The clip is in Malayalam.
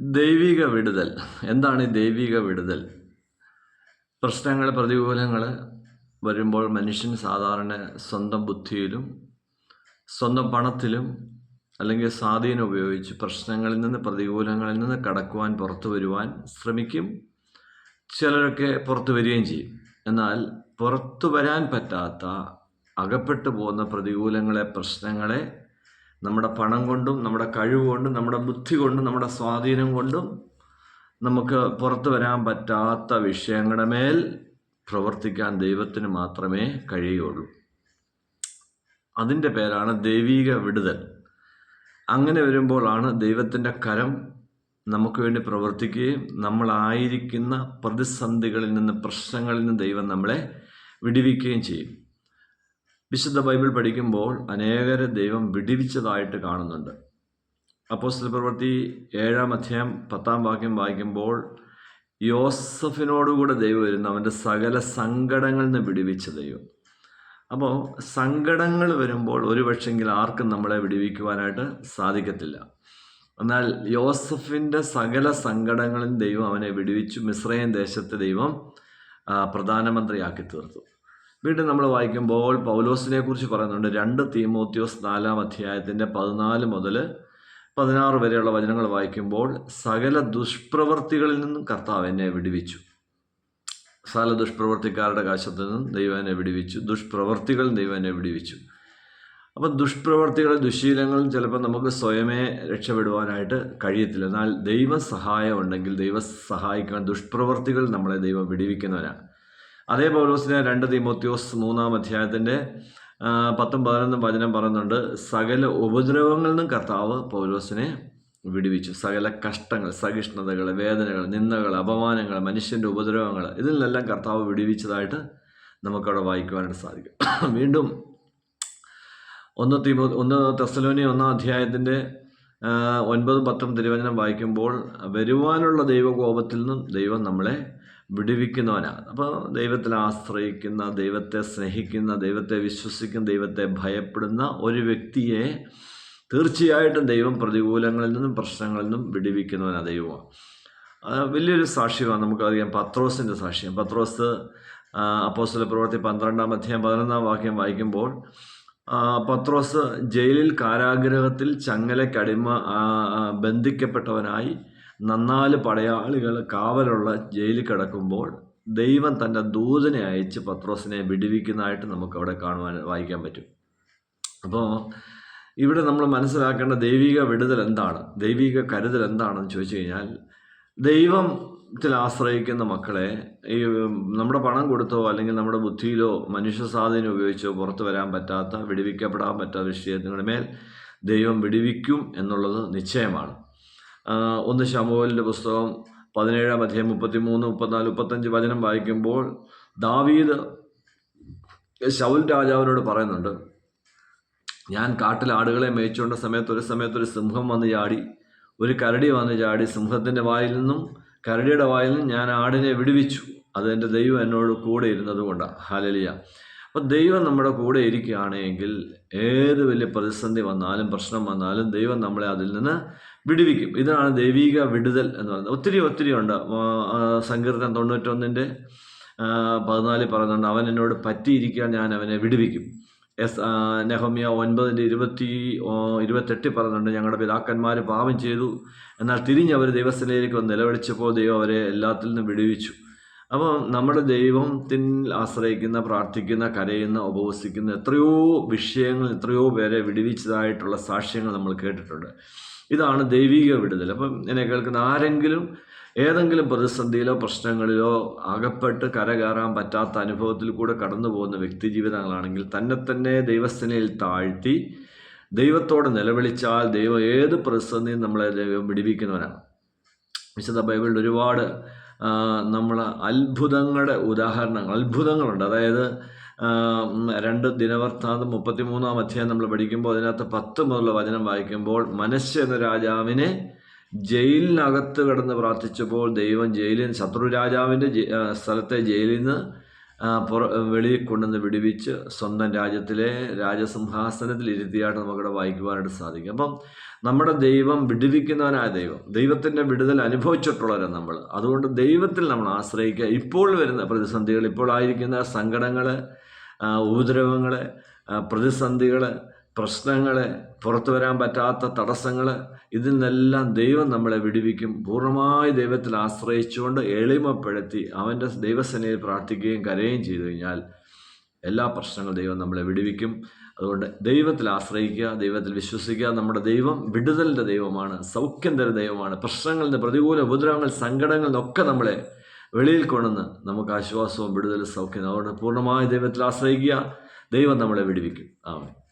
ദൈവിക വിടുതൽ. എന്താണ് ഈ ദൈവിക വിടുതൽ? പ്രശ്നങ്ങൾ പ്രതികൂലങ്ങൾ വരുമ്പോൾ മനുഷ്യൻ സാധാരണ സ്വന്തം ബുദ്ധിയിലും സ്വന്തം പണത്തിലും അല്ലെങ്കിൽ സ്വാധീനം ഉപയോഗിച്ച് പ്രശ്നങ്ങളിൽ നിന്ന് പ്രതികൂലങ്ങളിൽ നിന്ന് കടക്കുവാൻ പുറത്തു വരുവാൻ ശ്രമിക്കും. ചിലരൊക്കെ പുറത്തു വരികയും ചെയ്യും. എന്നാൽ പുറത്തു വരാൻ പറ്റാത്ത അകപ്പെട്ടു പോകുന്ന പ്രതികൂലങ്ങളെ പ്രശ്നങ്ങളെ നമ്മുടെ പണം കൊണ്ടും നമ്മുടെ കഴിവ് കൊണ്ടും നമ്മുടെ ബുദ്ധി കൊണ്ടും നമ്മുടെ സ്വാധീനം കൊണ്ടും നമുക്ക് പുറത്തു വരാൻ പറ്റാത്ത വിഷയങ്ങളുടെ മേൽ പ്രവർത്തിക്കാൻ ദൈവത്തിന് മാത്രമേ കഴിയുള്ളൂ അതിന്റെ പേരാണ് ദൈവീക വിടുതൽ. അങ്ങനെ വരുമ്പോഴാണ് ദൈവത്തിന്റെ കരം നമുക്ക് വേണ്ടി പ്രവർത്തിക്കുകയും നമ്മളായിരിക്കുന്ന പ്രതിസന്ധികളിൽ നിന്ന് പ്രശ്നങ്ങളിൽ നിന്ന് ദൈവം നമ്മളെ വിടുവിക്കുകയും ചെയ്യും. വിശുദ്ധ ബൈബിൾ പഠിക്കുമ്പോൾ അനേകരെ ദൈവം വിടിവിച്ചതായിട്ട് കാണുന്നുണ്ട്. അപ്പോൾ പ്രവൃത്തി ഏഴാം അധ്യായം പത്താം വാക്യം വായിക്കുമ്പോൾ യോസഫിനോടുകൂടെ ദൈവം വരുന്ന അവന്റെ സകല സങ്കടങ്ങളിൽ നിന്ന് വിടിവിച്ച ദൈവം. അപ്പോൾ സങ്കടങ്ങൾ വരുമ്പോൾ ഒരു പക്ഷെങ്കിൽ ആർക്കും നമ്മളെ വിടിവിക്കുവാനായിട്ട് സാധിക്കത്തില്ല. എന്നാൽ യോസഫിന്റെ സകല സങ്കടങ്ങളിൽ ദൈവം അവനെ വിടിവിച്ചു മിശ്രയൻ ദേശത്തെ ദൈവം പ്രധാനമന്ത്രിയാക്കി തീർത്തു. വീണ്ടും നമ്മൾ വായിക്കുമ്പോൾ പൗലോസിനെ കുറിച്ച് പറയുന്നുണ്ട്. രണ്ട് തീമോത്യോസ് നാലാം അധ്യായത്തിന്റെ പതിനാല് മുതൽ പതിനാറ് വരെയുള്ള വചനങ്ങൾ വായിക്കുമ്പോൾ സകല ദുഷ്പ്രവർത്തികളിൽ നിന്നും കർത്താവ് എന്നെ വിടുവിച്ചു. സകല ദുഷ്പ്രവർത്തിക്കാരുടെ കാശത്തു നിന്നും ദൈവം എന്നെ വിടുവിച്ചു. ദുഷ്പ്രവർത്തികൾ ദൈവം എന്നെ വിടുവിച്ചു. അപ്പം ദുഷ്പ്രവർത്തികളും ദുശീലങ്ങളും ചിലപ്പോൾ നമുക്ക് സ്വയമേ രക്ഷപ്പെടുവാനായിട്ട് കഴിയത്തില്ല. എന്നാൽ ദൈവ സഹായം ഉണ്ടെങ്കിൽ ദൈവം സഹായിക്കാൻ ദുഷ്പ്രവർത്തികൾ നമ്മളെ ദൈവം വിടുവിക്കുന്നവനാണ്. അതേ പൗലോസിനെ രണ്ട് തീമോത്യോസ് മൂന്നാം അധ്യായത്തിന്റെ പത്തും പതിനൊന്നും വചനം പറയുന്നുണ്ട് സകല ഉപദ്രവങ്ങളിൽ നിന്നും കർത്താവ് പൗലോസിനെ വിടുവിച്ചു. സകല കഷ്ടങ്ങൾ സഹിഷ്ണുതകൾ വേദനകൾ നിന്ദകൾ അപമാനങ്ങൾ മനുഷ്യന്റെ ഉപദ്രവങ്ങൾ ഇതിൽ നിന്നെല്ലാം കർത്താവ് വിടുവിച്ചതായിട്ട് നമുക്കവിടെ വായിക്കുവാനായിട്ട് സാധിക്കും. വീണ്ടും ഒന്ന് തീമോ ഒന്ന് തെസലോനി ഒന്നാം അധ്യായത്തിന്റെ ഒൻപതും പത്തും തിരുവചനം വായിക്കുമ്പോൾ വരുവാനുള്ള ദൈവകോപത്തിൽ നിന്നും ദൈവം നമ്മളെ വിടുവിക്കുന്നവനാണ് അപ്പോൾ ദൈവത്തിൽ ആശ്രയിക്കുന്ന ദൈവത്തെ സ്നേഹിക്കുന്ന ദൈവത്തെ വിശ്വസിക്കുന്ന ദൈവത്തെ ഭയപ്പെടുന്ന ഒരു വ്യക്തിയെ തീർച്ചയായിട്ടും ദൈവം പ്രതികൂലങ്ങളിൽ നിന്നും പ്രശ്നങ്ങളിൽ നിന്നും വിടുവിക്കുന്നവനാണ് ദൈവമാണ് വലിയൊരു സാക്ഷ്യമാണ് നമുക്കറിയാം. പത്രോസിന്റെ സാക്ഷ്യം. പത്രോസ് അപ്പോസ്തല പ്രവർത്തി പന്ത്രണ്ടാം അധ്യായം പതിനൊന്നാം വാക്യം വായിക്കുമ്പോൾ പത്രോസ് ജയിലിൽ കാരാഗ്രഹത്തിൽ ചങ്ങലക്കടിമ ബന്ധിക്കപ്പെട്ടവനായി നന്നാൽ പടയാളികൾ കാവലുള്ള ജയിലിൽ കിടക്കുമ്പോൾ ദൈവം തന്റെ ദൂതനെ അയച്ച് പത്രോസിനെ വിടുവിക്കുന്നതായിട്ട് നമുക്കവിടെ കാണുവാൻ വായിക്കാൻ പറ്റും. അപ്പോൾ ഇവിടെ നമ്മൾ മനസ്സിലാക്കേണ്ട ദൈവിക വിടുതൽ എന്താണ്? ദൈവിക കരുതൽ എന്താണെന്ന് ചോദിച്ചു കഴിഞ്ഞാൽ ദൈവത്തിൽ ആശ്രയിക്കുന്ന മക്കളെ ഈ നമ്മുടെ പണം കൊടുത്തോ അല്ലെങ്കിൽ നമ്മുടെ ബുദ്ധിയിലോ മനുഷ്യ സ്വാധീനം ഉപയോഗിച്ചോ പുറത്തു വരാൻ പറ്റാത്ത വിടുവിക്കപ്പെടാൻ പറ്റാത്ത വിഷയങ്ങളുടെ മേൽ ദൈവം വിടുവിക്കും എന്നുള്ളത് നിശ്ചയമാണ്. ഒന്ന് ശമുവലിന്റെ പുസ്തകം പതിനേഴാം അധ്യായം മുപ്പത്തി മൂന്ന് മുപ്പത്തിനാല് മുപ്പത്തഞ്ച് വചനം വായിക്കുമ്പോൾ ദാവീദ് ശൗൽ രാജാവിനോട് പറയുന്നുണ്ട് ഞാൻ കാട്ടിൽ ആടുകളെ മേയിച്ചുകൊണ്ട സമയത്ത് ഒരു സമയത്ത് ഒരു സിംഹം വന്ന് ചാടി ഒരു കരടി വന്ന് ചാടി സിംഹത്തിന്റെ വായിൽ നിന്നും കരടിയുടെ വായിൽ നിന്നും ഞാൻ ആടിനെ വിടുവിച്ചു. അത് എന്റെ ദൈവം എന്നോട് കൂടെ ഇരുന്നത് കൊണ്ടാണ് ഹാലലിയ അപ്പോൾ ദൈവം നമ്മുടെ കൂടെ ഇരിക്കുകയാണെങ്കിൽ ഏത് വലിയ പ്രതിസന്ധി വന്നാലും പ്രശ്നം വന്നാലും ദൈവം നമ്മളെ അതിൽ നിന്ന് വിടുവിക്കും. ഇതാണ് ദൈവിക വിടുതൽ എന്ന് പറയുന്നത്. ഒത്തിരി ഒത്തിരി ഉണ്ട്. സങ്കീർത്തനം തൊണ്ണൂറ്റൊന്നിന്റെ പതിനാലിൽ പറയുന്നുണ്ട് അവൻ എന്നോട് പറ്റിയിരിക്കാൻ ഞാൻ അവനെ വിടുവിക്കും. എസ് നെഹമ്യ ഒൻപതിന്റെ ഇരുപത്തി ഇരുപത്തെട്ടിൽ പറഞ്ഞിട്ടുണ്ട് ഞങ്ങളുടെ പിതാക്കന്മാർ പാപം ചെയ്തു. എന്നാൽ തിരിഞ്ഞവർ ദൈവസ്ഥയിലേക്ക് വന്ന് നിലവിളിച്ചപ്പോൾ ദൈവം അവരെ എല്ലാത്തിൽ നിന്നും വിടുവിച്ചു. അപ്പോൾ നമ്മുടെ ദൈവത്തിൽ ആശ്രയിക്കുന്ന പ്രാർത്ഥിക്കുന്ന കരയുന്ന ഉപവസിക്കുന്ന എത്രയോ വിഷയങ്ങൾ എത്രയോ പേരെ വിടുവിച്ചതായിട്ടുള്ള സാക്ഷ്യങ്ങൾ നമ്മൾ കേട്ടിട്ടുണ്ട്. ഇതാണ് ദൈവിക വിടുതൽ. അപ്പം എന്നെ കേൾക്കുന്ന ആരെങ്കിലും ഏതെങ്കിലും പ്രതിസന്ധിയിലോ പ്രശ്നങ്ങളിലോ അകപ്പെട്ട് കരകയറാൻ പറ്റാത്ത അനുഭവത്തിൽ കൂടെ കടന്നു പോകുന്ന വ്യക്തി ജീവിതങ്ങളാണെങ്കിൽ തന്നെ തന്നെ ദൈവസ്ഥനയിൽ താഴ്ത്തി ദൈവത്തോട് നിലവിളിച്ചാൽ ദൈവം ഏത് പ്രതിസന്ധിയും നമ്മളെ ദൈവം വിടിവിക്കുന്നവനാണ്. വിശുദ്ധ ബൈബിളിൽ ഒരുപാട് നമ്മൾ അത്ഭുതങ്ങളുടെ ഉദാഹരണങ്ങൾ അത്ഭുതങ്ങളുണ്ട്. അതായത് രണ്ട് ഉം, രണ്ട് മൂന്നാം അധ്യായം നമ്മൾ പഠിക്കുമ്പോൾ അതിനകത്ത് പത്ത് മുതലുള്ള വചനം വായിക്കുമ്പോൾ മനുഷ്യ എന്ന രാജാവിനെ ജയിലിനകത്ത് കിടന്ന് പ്രാർത്ഥിച്ചപ്പോൾ ദൈവം ജയിലിൽ ശത്രു രാജാവിന്റെ സ്ഥലത്തെ ജയിലിൽ നിന്ന് പുറ വെളിയിൽ കൊണ്ടുവന്ന് വിടുവിച്ച് സ്വന്തം രാജ്യത്തിലെ രാജസിംഹാസനത്തിൽ ഇരുത്തിയായിട്ട് നമുക്കിവിടെ വായിക്കുവാനായിട്ട് സാധിക്കും. അപ്പം നമ്മുടെ ദൈവം വിടുവിക്കുന്നവനായ ദൈവം. ദൈവത്തിന്റെ വിടുതൽ അനുഭവിച്ചിട്ടുള്ളവരാണ് നമ്മൾ. അതുകൊണ്ട് ദൈവത്തിൽ നമ്മൾ ആശ്രയിക്കുക. ഇപ്പോൾ വരുന്ന പ്രതിസന്ധികൾ ഇപ്പോൾ ആയിരിക്കുന്ന സങ്കടങ്ങൾ ഉപദ്രവങ്ങൾ പ്രതിസന്ധികൾ പ്രശ്നങ്ങൾ പുറത്തു വരാൻ പറ്റാത്ത തടസ്സങ്ങൾ ഇതിൽ നിന്നെല്ലാം ദൈവം നമ്മളെ വിടുവിക്കും. പൂർണമായി ദൈവത്തിൽ ആശ്രയിച്ചുകൊണ്ട് എളിമപ്പെടുത്തി അവന്റെ ദൈവസേനയിൽ പ്രാർത്ഥിക്കുകയും കരയുകയും ചെയ്തു കഴിഞ്ഞാൽ എല്ലാ പ്രശ്നങ്ങളും ദൈവം നമ്മളെ വിടുവിക്കും. അതുകൊണ്ട് ദൈവത്തിൽ ആശ്രയിക്കുക ദൈവത്തിൽ വിശ്വസിക്കുക. നമ്മുടെ ദൈവം വിടുതലിന്റെ ദൈവമാണ് സൗഖ്യം തരുന്ന ദൈവമാണ്. പ്രശ്നങ്ങളിൽ നിന്ന് പ്രതികൂല ഉപദ്രവങ്ങൾ സങ്കടങ്ങളിൽ നമ്മളെ വെളിയിൽ കൊണ്ടുവന്ന് നമുക്ക് ആശ്വാസവും വിടുതലും സൗഖ്യം അതുകൊണ്ട് പൂർണമായി ദൈവത്തിൽ ആശ്രയിക്കുക. ദൈവം നമ്മളെ വിടുവിക്കും. ആമേ